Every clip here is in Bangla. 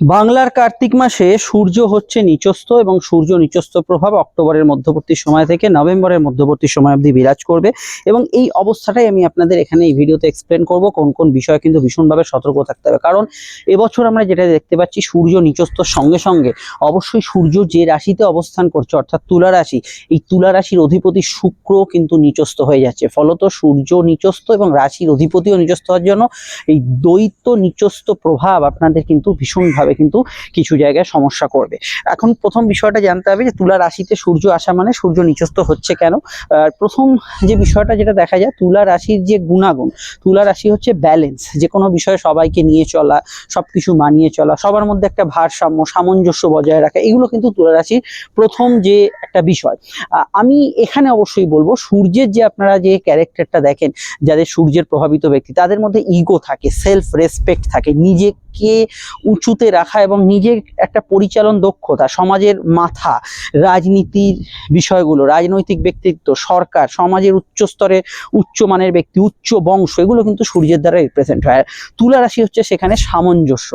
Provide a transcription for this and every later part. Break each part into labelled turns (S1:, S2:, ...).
S1: বাংলার কার্তিক মাসে সূর্য হচ্ছে নিচস্থ এবং সূর্য নিচস্থ প্রভাব অক্টোবরের মধ্যবর্তী সময় থেকে নভেম্বরের মধ্যবর্তী সময় অবধি বিরাজ করবে এবং এই অবস্থাটাই আমি আপনাদের এখানে এই ভিডিওতে এক্সপ্লেন করব, কোন কোন বিষয়ে কিন্তু ভীষণভাবে সতর্ক থাকতে হবে। কারণ এবছর আমরা যেটা দেখতে পাচ্ছি, সূর্য নিচস্থর সঙ্গে সঙ্গে অবশ্যই সূর্য যে রাশিতে অবস্থান করছে, অর্থাৎ তুলা রাশি, এই তুলা রাশির অধিপতি শুক্র কিন্তু নিচস্থ হয়ে যাচ্ছে। ফলত সূর্য নিচস্থ এবং রাশির অধিপতিও নিচস্থ হওয়ার জন্য এই দ্বৈত নিচস্থ প্রভাব আপনাদের কিন্তু ভীষণভাবে কিন্তু কিছু জায়গায় সমস্যা করবে। এখন প্রথম বিষয়টা জানতে হবে যে তুলা রাশিতে সূর্য আসা মানে সূর্য নিচস্থ হচ্ছে কেন? আর প্রথম যে বিষয়টা যেটা দেখা যায়, তুলা রাশির যে গুণাগুণ, তুলা রাশি হচ্ছে ব্যালেন্স যে কোনো বিষয়ে সবাইকে নিয়ে চলা, সবকিছু মানিয়ে চলা, সবার মধ্যে একটা ভারসাম্য, সামঞ্জস্য বজায় রাখা, এগুলো কিন্তু তুলা রাশির প্রথম যে একটা বিষয়। আমি এখানে অবশ্যই বলব, সূর্যের যে আপনারা যে ক্যারেক্টারটা দেখেন, যাদের সূর্যের প্রভাবিত ব্যক্তি, তাদের মধ্যে ইগো থাকে সেলফ রেসপেক্ট থাকে, নিজেকে উঁচুতে রাখা এবং নিজের একটা পরিচালন দক্ষতা, সমাজের মাথা, রাজনীতির বিষয়গুলো, রাজনৈতিক ব্যক্তিত্ব, সরকার, সমাজের উচ্চ স্তরে উচ্চমানের ব্যক্তি, উচ্চ বংশ, এগুলো কিন্তু সূর্যের দ্বারা রিপ্রেজেন্ট হয়। তুলা রাশি হচ্ছে সেখানে সামঞ্জস্য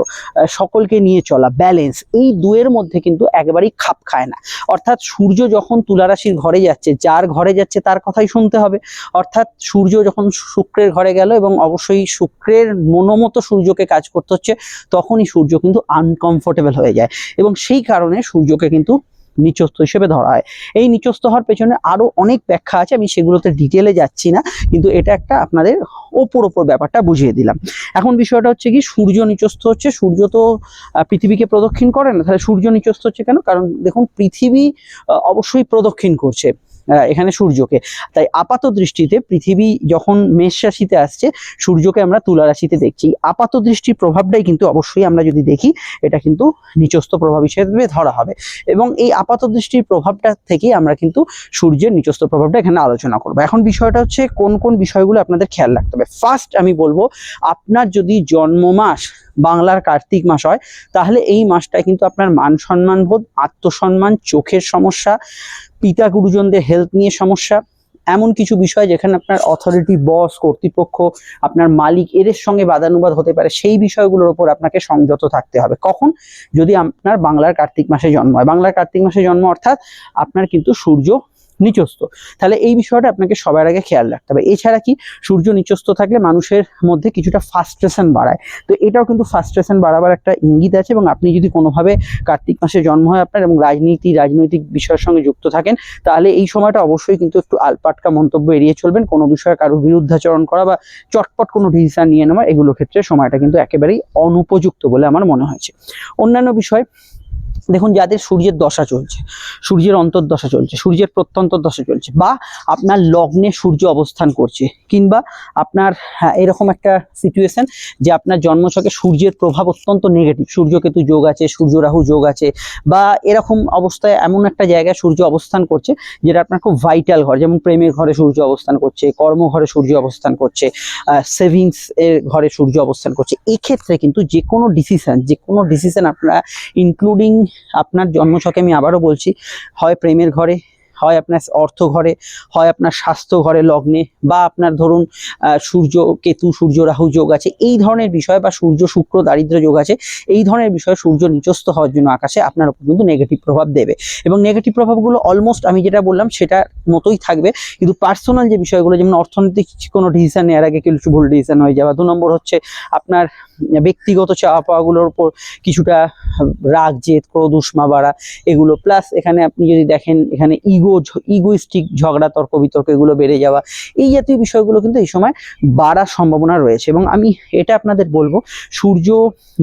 S1: সকলকে নিয়ে চলা ব্যালেন্স এই দুয়ের মধ্যে কিন্তু একেবারেই খাপ খায় না। অর্থাৎ সূর্য যখন তুলা রাশির ঘরে যাচ্ছে, যার ঘরে যাচ্ছে তার কথাই শুনতে হবে। অর্থাৎ সূর্য যখন শুক্রের ঘরে গেল এবং অবশ্যই শুক্রের মনোমতো সূর্যকে কাজ করতে হচ্ছে, তখনই সূর্য কিন্তু আনকমফোর্টেবল হয়ে যায়। এবং সেই কারণে সূর্যকে কিন্তু নিচস্থ হিসেবে ধরা হয়। এই নিচস্থ হওয়ার পেছনে আরও অনেক ব্যাখ্যা আছে, আমি সেগুলোতে ডিটেলে যাচ্ছি না, কিন্তু এটা একটা আপনাদের ওপর ওপর ব্যাপারটা বুঝিয়ে দিলাম। এখন বিষয়টা হচ্ছে কি, সূর্য নিচস্থ হচ্ছে, সূর্য তো পৃথিবীকে প্রদক্ষিণ করে না, তাহলে সূর্য নিচস্থ হচ্ছে কেন? কারণ দেখুন, পৃথিবী অবশ্যই প্রদক্ষিণ করছে। এখানে সূর্যকে। তাই আপাত দৃষ্টিতে পৃথিবী যখন মেষ রাশিতে আসছে, সূর্যকে আমরা তুলা রাশিতে দেখছি। আপাত দৃষ্টির প্রভাবটাই কিন্তু অবশ্যই আমরা যদি দেখি, এটা কিন্তু নিচস্থ প্রভাব হিসেবে ধরা হবে। এবং এই আপাত দৃষ্টির প্রভাবটা থেকেই আমরা কিন্তু সূর্যের নিচস্থ প্রভাবটা এখানে আলোচনা করব। এখন বিষয়টা হচ্ছে, কোন কোন বিষয়গুলো আপনাদের খেয়াল রাখতে হবে? ফার্স্ট আমি বলব, আপনার যদি জন্ম মাস বাংলার কার্তিক মাস হয়, তাহলে এই মাসটায় কিন্তু আপনার মান সম্মান বোধ, আত্মসম্মান, চোখের সমস্যা, পিতা গুরুজনদের হেলথ নিয়ে সমস্যা, এমন কিছু বিষয় যেখানে আপনার অথরিটি বস কর্তৃপক্ষ, আপনার মালিক, এদের সঙ্গে বাদানুবাদ হতে পারে, সেই বিষয়গুলোর উপর আপনাকে সংযত থাকতে হবে। কখন? যদি আপনার বাংলার কার্তিক মাসে জন্ম হয়। বাংলার কার্তিক মাসে জন্ম অর্থাৎ আপনার কিন্তু সূর্য নিচস্থ। তাহলে এই বিষয়টা আপনাকে সবার আগে খেয়াল রাখতে হবে। এছাড়া কি? সূর্য নিচস্থ থাকলে মানুষের মধ্যে কিছুটা ফাস্ট্রেশন বাড়ায়। তো এটাও কিন্তু ফাস্ট্রেশন বাড়াবার একটা ইঙ্গিত আছে এবং আপনি যদি কোনোভাবে কার্তিক মাসে জন্ম হয় আপনার এবং রাজনীতি, রাজনৈতিক বিষয়ের সঙ্গে যুক্ত থাকেন, তাহলে এই সময়টা অবশ্যই কিন্তু একটু আলপাটকা মন্তব্য এড়িয়ে চলবেন। কোনো বিষয়ে কারোর বিরুদ্ধাচরণ করা বা চটপট কোনো ডিসিশন নিয়ে নেওয়া, এগুলো ক্ষেত্রে সময়টা কিন্তু একেবারেই অনুপযুক্ত বলে আমার মনে হয়েছে। অন্যান্য বিষয় দেখুন যাদের সূর্যের দশা চলছে সূর্যের অন্তর্দশা চলছে সূর্যের প্রত্যন্তর দশা চলছে বা আপনার লগ্নে সূর্য অবস্থান করছে কিংবা আপনার হ্যাঁ, এরকম একটা সিচুয়েশন যে আপনার জন্মছকে সূর্যের প্রভাব অত্যন্ত নেগেটিভ সূর্যকেতু যোগ আছে সূর্য রাহু যোগ আছে বা এরকম অবস্থায় এমন একটা জায়গায় সূর্য অবস্থান করছে যেটা আপনার খুব ভাইটাল ঘর যেমন প্রেমের ঘরে সূর্য অবস্থান করছে কর্মঘরে সূর্য অবস্থান করছে সেভিংস এর ঘরে সূর্য অবস্থান করছে। এক্ষেত্রে কিন্তু যে কোনো ডিসিশন যে কোনো ডিসিশন আপনারা ইনক্লুডিং আপনার জন্মছকে আমি আবারও বলছি, হয় প্রেমের ঘরে, হয় আপনার অর্থ ঘরে, হয় আপনার স্বাস্থ্য ঘরে লগ্নে, বা আপনার ধরুন সূর্য কেতু, সূর্য রাহু যোগ আছে, এই ধরনের বিষয় বা সূর্য শুক্র দারিদ্র যোগ আছে, এই ধরনের বিষয় সূর্য নিচস্থ হওয়ার জন্য আকাশে আপনার উপর কিন্তু নেগেটিভ প্রভাব দেবে। এবং নেগেটিভ প্রভাবগুলো অলমোস্ট আমি যেটা বললাম, সেটার মতোই থাকবে, কিন্তু পার্সোনাল যে বিষয়গুলো, যেমন অর্থনৈতিক কোনো ডিসিশন নেওয়ার আগে কিছু ভুল ডিসিশন হয়ে যাওয়া দু নম্বর হচ্ছে আপনার ব্যক্তিগত চাওয়া পাওয়াগুলোর উপর কিছুটা রাগ, জেদ, ক্রোধ উষ্মা বাড়া এগুলো। প্লাস এখানে আপনি যদি দেখেন, এখানে ইগো ইগোইস্টিক ঝগড়া, তর্ক, বিতর্ক এগুলো বেড়ে যাওয়া, এই জাতীয় বিষয়গুলো কিন্তু এই সময় বাড়ার সম্ভাবনা রয়েছে। এবং আমি এটা আপনাদের বলব, সূর্য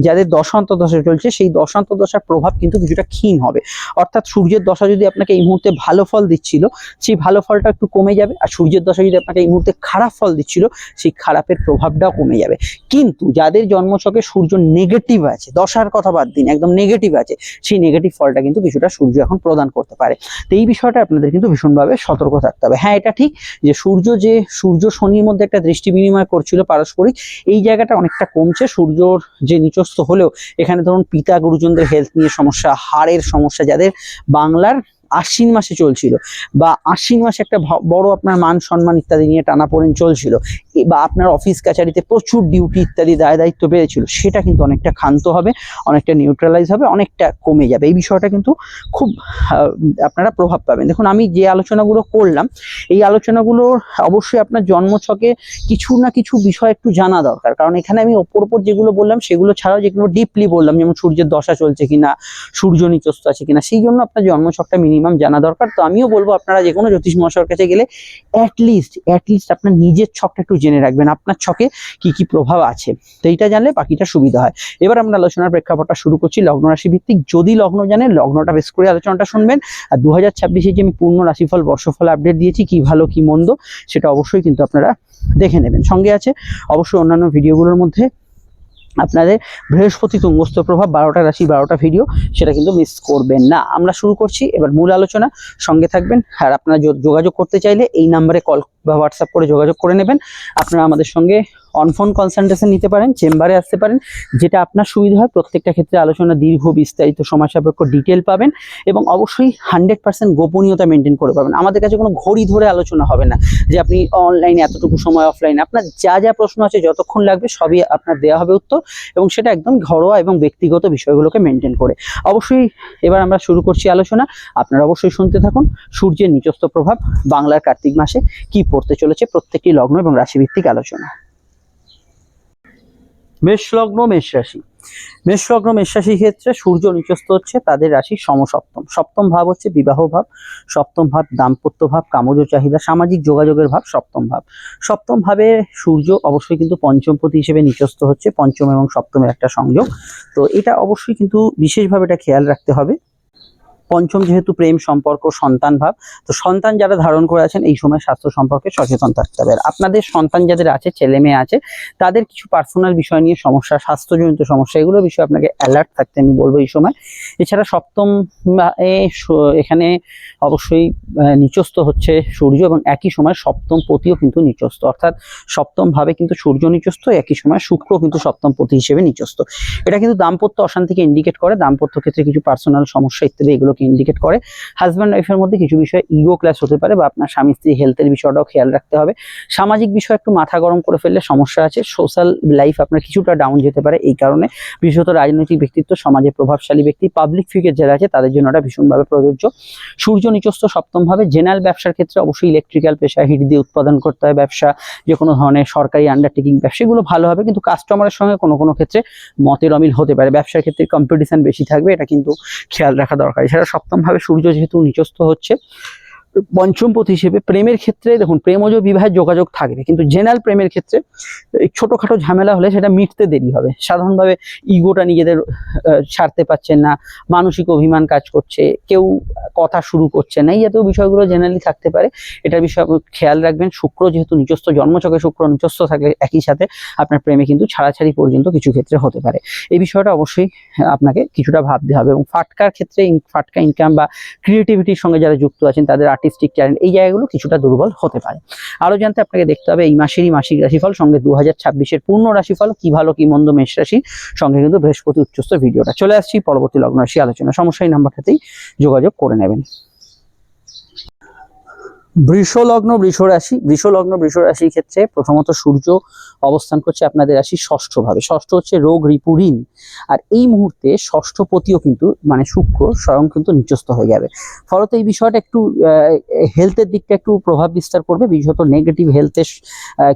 S1: যাদের দশান্ত দশা চলছে, সেই দশান্ত দশার প্রভাব কিন্তু কিছুটা ক্ষীণ হবে। অর্থাৎ সূর্যের দশা যদি আপনাকে এই মুহূর্তে ভালো ফল দিচ্ছিল, সেই ভালো ফলটা একটু কমে যাবে। আর সূর্যের দশা যদি আপনাকে এই মুহূর্তে খারাপ ফল দিচ্ছিল, সেই খারাপের প্রভাবটাও কমে যাবে। কিন্তু যাদের জন্মছকে সূর্য নেগেটিভ আছে। দশার কথা বাদ দিন, একদম নেগেটিভ আছে। সেই নেগেটিভ ফলটা কিন্তু কিছুটা সূর্য এখন প্রদান করতে পারে। তো এই বিষয়টা আপনাদের কিন্তু ভীষণভাবে সতর্ক থাকতে হবে। হ্যাঁ এটা ঠিক যে সূর্য যে, সূর্য শনির মধ্যে একটা দৃষ্টি বিনিময় করছিল পারস্পরিক, এই জায়গাটা অনেকটা কমছে। সূর্যর যে নিচস্থ হলেও, এখানে ধরুন পিতা গুরুজনদের হেলথ নিয়ে সমস্যা, হাড়ের সমস্যা, যাদের বাংলার আশ্বিন মাসে চলছিল বা আশ্বিন মাসে একটা বড় আপনার মান সম্মান ইত্যাদি নিয়ে টানাপোড়েন চলছিল বা আপনার অফিস কাছারিতে প্রচুর ডিউটি ইত্যাদি দায় দায়িত্ব বেড়েছিল সেটা কিন্তু অনেকটা ক্ষান্ত হবে, অনেকটা নিউট্রালাইজ হবে, অনেকটা কমে যাবে। এই বিষয়টা কিন্তু খুব আপনারা প্রভাব পাবেন। দেখুন, আমি যে আলোচনাগুলো করলাম, এই আলোচনাগুলোর অবশ্যই আপনার জন্মছকে কিছু না কিছু বিষয় একটু জানা দরকার। কারণ এখানে আমি ওপর ওপর যেগুলো বললাম, সেগুলো ছাড়াও যেগুলো ডিপলি বললাম, যেমন সূর্যের দশা চলছে কিনা, সূর্য নিচস্ত আছে কিনা, সেই জন্য আপনার জন্মছকটা মিনিমাম জানা দরকার। তো আমিও বলব আপনারা যে কোনো জ্যোতিষ মহাশয়ের কাছে গেলে অ্যাটলিস্ট অ্যাটলিস্ট আপনার নিজের ছকটা একটু জেনে রাখবেন, আপনার ছকে কি কি প্রভাব আছে। তো এইটা জানলে বাকিটা সুবিধা হয়। এবার আমরা আলোচনার প্রেক্ষাপটটা শুরু করছি লগ্ন রাশি ভিত্তিক যদি লগ্ন জানেন, লগ্নটা বেশ করে আলোচনাটা শুনবেন। আর দু হাজার ছাব্বিশে যে আমি পূর্ণ রাশিফল, বর্ষফল আপডেট দিয়েছি, কি ভালো, কি মন্দ, সেটা অবশ্যই কিন্তু আপনারা দেখে নেবেন। সঙ্গে আছে অবশ্যই অন্যান্য ভিডিওগুলোর মধ্যে। আপনাদের বৃহস্পতি তুঙ্গস্থ প্রভাব বারোটা রাশি, বারোটা ভিডিও, সেটা কিন্তু মিস করবেন না। আমরা শুরু করছি, এবার মূল আলোচনা। সঙ্গে থাকবেন। আর আপনারা যোগাযোগ করতে চাইলে এই নাম্বারে কল বা হোয়াটসঅ্যাপ করে যোগাযোগ করে নেবেন। আপনারা আমাদের সঙ্গে অনফোন কনসালটেশন নিতে পারেন, চেম্বারে আসতে পারেন, যেটা আপনার সুবিধা হয়। প্রত্যেকটা ক্ষেত্রে আলোচনা দীর্ঘ, বিস্তারিত সময় সাপেক্ষ ডিটেল পাবেন এবং অবশ্যই হান্ড্রেড পার্সেন্ট গোপনীয়তা মেনটেন করে পাবেন। আমাদের কাছে কোনো ঘড়ি ধরে আলোচনা হবে না যে আপনি অনলাইনে এতটুকু সময় অফলাইনে আপনার যা যা প্রশ্ন আছে যতক্ষণ লাগবে সবই আপনার দেওয়া হবে উত্তর এবং সেটা একদম ঘরোয়া এবং ব্যক্তিগত বিষয়গুলোকে মেনটেন করে। অবশ্যই এবার আমরা শুরু করছি আলোচনা। আপনারা অবশ্যই শুনতে থাকুন। সূর্যের নিচস্থ প্রভাব বাংলার কার্তিক মাসে কি পড়তে চলেছে প্রত্যেকটি লগ্ন এবং রাশিভিত্তিক আলোচনা। মেষ লগ্ন মেষ রাশি মেষ লগ্ন মেষ রাশির ক্ষেত্রে সূর্য নিচস্থ হচ্ছে তাদের রাশি সমসপ্তম। সপ্তম ভাব হচ্ছে বিবাহ ভাব, সপ্তম ভাব দাম্পত্য ভাব, কামজ চাহিদা, সামাজিক যোগাযোগের ভাব, সপ্তম ভাব। সপ্তম ভাবে সূর্য অবশ্যই কিন্তু পঞ্চমপতি হিসেবে নিচস্থ হচ্ছে, পঞ্চম এবং সপ্তমের একটা সংযোগ। তো এটা অবশ্যই কিন্তু বিশেষভাবে এটা খেয়াল রাখতে হবে। পঞ্চম যেহেতু প্রেম, সম্পর্ক, সন্তান ভাব, তো সন্তান যারা ধারণ করে আছেন এই সময় স্বাস্থ্য সম্পর্কে সচেতন থাকতে হবে। আপনাদের সন্তান যাদের আছে, ছেলে মেয়ে আছে, তাদের কিছু পার্সোনাল বিষয় নিয়ে সমস্যা, স্বাস্থ্যজনিত সমস্যা, এগুলো বিষয়ে আপনাকে অ্যালার্ট থাকতে আমি বলব এই সময়। এছাড়া সপ্তম এখানে অবশ্যই নিচস্থ হচ্ছে সূর্য এবং একই সময় সপ্তম পতিও কিন্তু নিচস্থ। অর্থাৎ সপ্তম ভাবে কিন্তু সূর্য নিচস্থ, একই সময় শুক্র কিন্তু সপ্তম পতি হিসেবে নিচস্থ। এটা কিন্তু দাম্পত্য অশান্তিকে ইন্ডিকেট করে, দাম্পত্য ক্ষেত্রে কিছু পার্সোনাল সমস্যা ইত্যাদি এগুলোকে ইন্ডিকেট করে। হাজব্যান্ড ওয়াইফের মধ্যে কিছু বিষয়ে ইগো ক্লাস হতে পারে বা আপনার স্বামী স্ত্রী হেলথের বিষয়টাও খেয়াল রাখতে হবে। সামাজিক বিষয় একটু মাথা গরম করে ফেললে সমস্যা আছে। সোশ্যাল লাইফ আপনার কিছুটা ডাউন যেতে পারে এই কারণে। বিশেষত রাজনৈতিক ব্যক্তিত্ব, সমাজে প্রভাবশালী ব্যক্তি পাবলিক ফিগার যারা আছে তাদের জন্য এটা ভীষণভাবে প্রযোজ্য। সূর্য নিচস্থ সপ্তম ভাবে জেনারেল ব্যবসার ক্ষেত্রে অবশ্যই ইলেকট্রিক্যাল পেশা হিট দিয়ে উৎপাদন করতে হয় ব্যবসা। যে কোনো ধরনের সরকারি আন্ডারটেকিং ব্যবসা ব্যবসাগুলো ভালো হবে কিন্তু কাস্টমারের সঙ্গে কোনো কোনো ক্ষেত্রে মতের অমিল হতে পারে। ব্যবসার ক্ষেত্রে কম্পিটিশন বেশি থাকবে, এটা কিন্তু খেয়াল রাখা দরকার। এছাড়া সপ্তম ভাবে সূর্য যেহেতু নিচস্থ হচ্ছে পঞ্চম পথ হিসেবে প্রেমের ক্ষেত্রে দেখুন, প্রেমজ বিবাহের যোগাযোগ থাকবে কিন্তু জেনারেল প্রেমের ক্ষেত্রে ছোটখাটো ঝামেলা হলে সেটা মিটতে দেরি হবে। সাধারণভাবে ইগোটা নিজেদের ছাড়তে পারছেন না, মানসিক অভিমান কাজ করছে, কেউ কথা শুরু করছে না, এই জাতীয় বিষয়গুলো জেনারেলি থাকতে পারে। এটার বিষয়ে খেয়াল রাখবেন, শুক্র যেহেতু নিজস্ব জন্মচকে শুক্র নিজস্ব থাকলে একই সাথে আপনার প্রেমে কিন্তু ছাড়াছাড়ি পর্যন্ত কিছু ক্ষেত্রে হতে পারে। এই বিষয়টা অবশ্যই আপনাকে কিছুটা ভাবতে হবে এবং ফাটকার ক্ষেত্রে, ফাটকা ইনকাম বা ক্রিয়েটিভিটির সঙ্গে যারা যুক্ত আছেন, তাদের আর্টিস্টিক ট্যালেন্ট এই জায়গাগুলো কিছুটা দুর্বল হতে পারে। আরও জানতে আপনাকে দেখতে হবে, এই মাসেরই মাসিক রাশিফল সঙ্গে দু হাজার ছাব্বিশের পূর্ণ রাশিফল, কি ভালো, কি মন্দ মেষ রাশি সঙ্গে কিন্তু বৃহস্পতি উচ্চস্থ ভিডিওটা। চলে আসছি পরবর্তী লগ্ন রাশি আলোচনা। সমস্যা এই নাম্বারটাতেই যোগাযোগ করে নেবেন। বৃষ লগ্ন বৃষ রাশি বৃষ লগ্ন বৃষ রাশির ক্ষেত্রে প্রথমত সূর্য অবস্থান করছে আপনাদের রাশি ষষ্ঠ ভাবে ষষ্ঠ হচ্ছে রোগ রিপু ঋণ। আর এই মুহূর্তে ষষ্ঠ ষষ্ঠপতিও কিন্তু মানে শুক্র, স্বয়ং কিন্তু নিচস্থ হয়ে যাবে। ফলত এই বিষয়টা একটু হেলথের দিকটা একটু প্রভাব বিস্তার করবে। বিশেষত নেগেটিভ হেলথের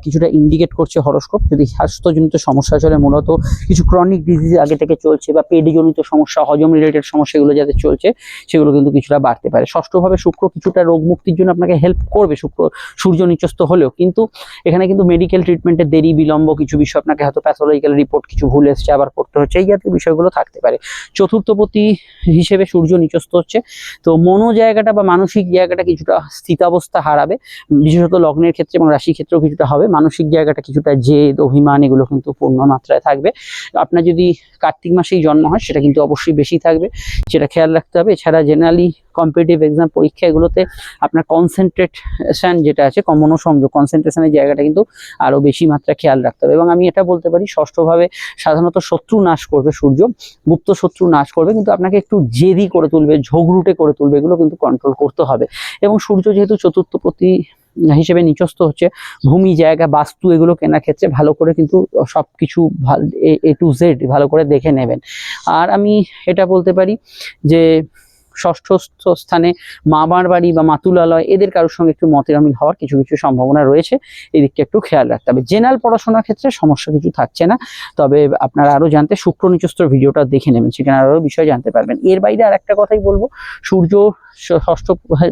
S1: কিছুটা ইন্ডিকেট করছে হরস্কোপ যদি স্বাস্থ্যজনিত সমস্যা চলে মূলত কিছু ক্রনিক ডিজিজ আগে থেকে চলছে বা পেডিজনিত সমস্যা, হজম রিলেটেড সমস্যাগুলো যাতে চলছে, সেগুলো কিন্তু কিছুটা বাড়তে পারে। ষষ্ঠভাবে শুক্র কিছুটা রোগ মুক্তির জন্য আপনাকে হেল্প করবে, শুক্র, সূর্য নিচস্থ হলেও। কিন্তু এখানে কিন্তু মেডিকেল ট্রিটমেন্টের দেরি, বিলম্ব কিছু বিষয় আপনাকে হয়তো প্যাথোলজিক্যাল রিপোর্ট কিছু ভুল এসছে, আবার করতে হচ্ছে, এই জাতীয় বিষয়গুলো থাকতে পারে। চতুর্থপতি হিসেবে সূর্য নিচস্থ হচ্ছে। তো মনো জায়গাটা বা মানসিক জায়গাটা কিছুটা স্থিতাবস্থা হারাবে। বিশেষত লগ্নের ক্ষেত্রে এবং রাশি ক্ষেত্রেও কিছুটা হবে। মানসিক জায়গাটা কিছুটা জেদ, অভিমান, এগুলো কিন্তু পূর্ণ মাত্রায় থাকবে। আপনার যদি কার্তিক মাসেই জন্ম হয়, সেটা কিন্তু অবশ্যই বেশি থাকবে। সেটা খেয়াল রাখতে হবে, এছাড়া জেনারেলি কম্পিটিটিভ এক্সাম পরীক্ষা এগুলোতে আপনার কনসেন্ট্রেট কনসেন্ট্রেশন যেটা আছে কম মনোসংযোগ কনসেন্ট্রেশনের জায়গাটা কিন্তু আরও বেশি মাত্রা খেয়াল রাখতে হবে। এবং আমি এটা বলতে পারি, ষষ্ঠভাবে সাধারণত শত্রু নাশ করবে সূর্য, গুপ্ত শত্রু নাশ করবে, কিন্তু আপনাকে একটু জেদি করে তুলবে ঝগড়ুটে করে তুলবে, এগুলো কিন্তু কন্ট্রোল করতে হবে। এবং সূর্য যেহেতু চতুর্থ প্রতি হিসেবে নিচস্থ হচ্ছে, ভূমি, জায়গা, বাস্তু এগুলো কেনার ক্ষেত্রে ভালো করে কিন্তু সবকিছু এ টু জেড ভালো করে দেখে নেবেন। আর আমি এটা বলতে পারি যে ষষ্ঠ স্থানে মামার বাড়ি বা মাতুলালয়, এদের কারোর সঙ্গে একটু মতের হওয়ার কিছু কিছু সম্ভাবনা রয়েছে। এই দিকটা একটু খেয়াল রাখতে হবে। জেনারেল পড়াশোনার ক্ষেত্রে সমস্যা কিছু থাকছে না। তবে আপনারা আরও জানতে শুক্র নিচস্তর ভিডিওটা দেখে নেবেন, সেখানে আরও বিষয় জানতে পারবেন। এর বাইরে আর একটা কথাই বলব, সূর্য ষষ্ঠ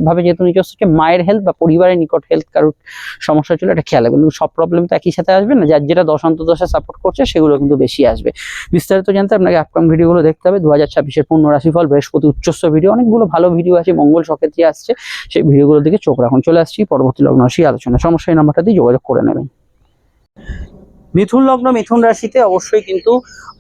S1: ভাবে যেহেতু নিচস্থ হচ্ছে, মায়ের হেলথ বা পরিবারের নিকট হেলথ কারোর সমস্যা ছিল এটা খেয়াল রাখবেন। কিন্তু সব প্রবলেম তো একই সাথে আসবে না, যার যেটা দশান্ত দশা সাপোর্ট করছে, সেগুলো কিন্তু বেশি আসবে। বিস্তারিত জানতে আপনাকে আপকাম ভিডিওগুলো দেখতে হবে, দু হাজার ছাব্বিশের পূর্ণ রাশিফল, বৃহস্পতি উচ্চস্ত ভিডিও অনেকগুলো ভালো ভিডিও আছে, মঙ্গল সকেত্রী আসছে, সেই ভিডিওগুলোর দিকে চোখ রাখুন। চলে আসছি পরবর্তী লগ্ন রাশি আলোচনা সমস্যা এই নাম্বারটা দিয়ে যোগাযোগ করে নেবেন। মিথুন লগ্ন, মিথুন রাশিতে অবশ্যই কিন্তু